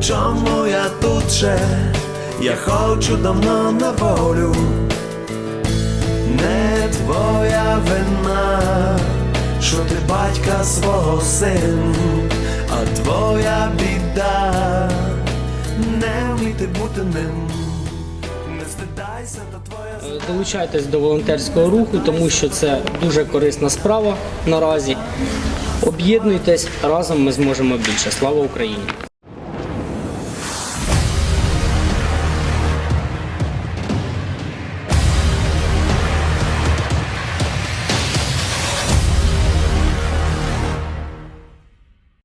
Чому я тут ще? Я хочу давно на волю. Не твоя вина, що ти батька свого син, а твоя біда не вміти бути ним. Е, Долучайтесь до волонтерського руху, тому що це дуже корисна справа наразі. Об'єднуйтесь разом. Ми зможемо більше. Слава Україні!